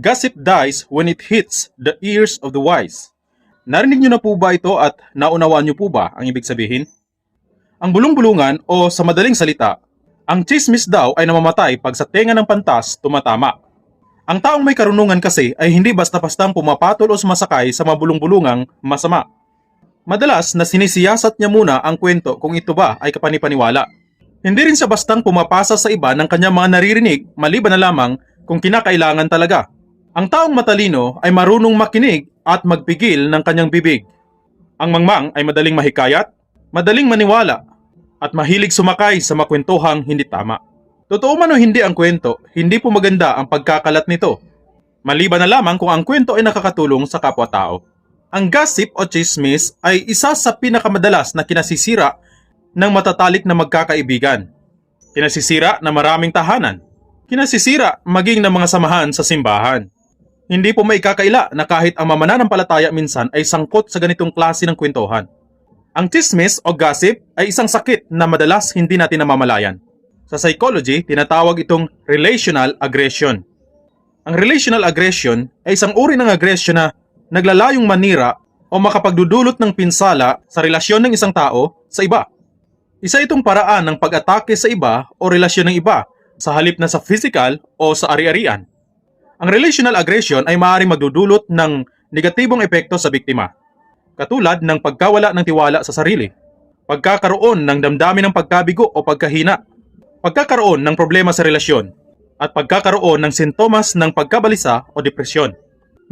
Gossip dies when it hits the ears of the wise. Narinig niyo na po ba ito at naunawaan niyo po ba ang ibig sabihin? Ang bulong-bulungan o sa madaling salita, ang chismis daw ay namamatay pag sa tenga ng pantas tumatama. Ang taong may karunungan kasi ay hindi basta-bastang pumapatol o sumasakay sa mabulong-bulungang masama. Madalas na sinisiyasat niya muna ang kwento kung ito ba ay kapanipaniwala. Hindi rin siya bastang pumapasa sa iba ng kanyang mga naririnig maliban na lamang kung kinakailangan talaga. Ang taong matalino ay marunong makinig at magpigil ng kanyang bibig. Ang mangmang ay madaling mahikayat, madaling maniwala, at mahilig sumakay sa makwentuhang hindi tama. Totoo man o hindi ang kwento, hindi po maganda ang pagkakalat nito. Maliban na lamang kung ang kwento ay nakakatulong sa kapwa-tao. Ang gossip o chismis ay isa sa pinakamadalas na kinasisira ng matatalik na magkakaibigan. Kinasisira na maraming tahanan. Kinasisira maging ng mga samahan sa simbahan. Hindi po may kakaila na kahit ang mamananampalataya minsan ay sangkot sa ganitong klase ng kwentuhan. Ang chismis o gossip ay isang sakit na madalas hindi natin namamalayan. Sa psychology, tinatawag itong relational aggression. Ang relational aggression ay isang uri ng aggression na naglalayong manira o makapagdudulot ng pinsala sa relasyon ng isang tao sa iba. Isa itong paraan ng pag-atake sa iba o relasyon ng iba sa halip na sa physical o sa ari-arian. Ang relational aggression ay maaaring magdudulot ng negatibong epekto sa biktima, katulad ng pagkawala ng tiwala sa sarili, pagkakaroon ng damdamin ng pagkabigo o pagkahina, pagkakaroon ng problema sa relasyon, at pagkakaroon ng sintomas ng pagkabalisa o depresyon.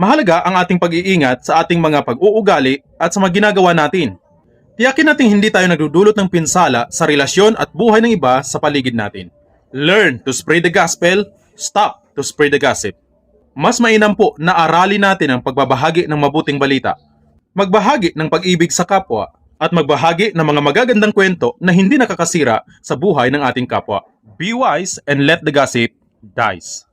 Mahalaga ang ating pag-iingat sa ating mga pag-uugali at sa mga ginagawa natin. Tiyakin natin hindi tayo nagdudulot ng pinsala sa relasyon at buhay ng iba sa paligid natin. Learn to spread the gospel, stop to spread the gossip. Mas mainam po na aralin natin ang pagbabahagi ng mabuting balita, magbahagi ng pag-ibig sa kapwa, at magbahagi ng mga magagandang kwento na hindi nakakasira sa buhay ng ating kapwa. Be wise and let the gossip dies.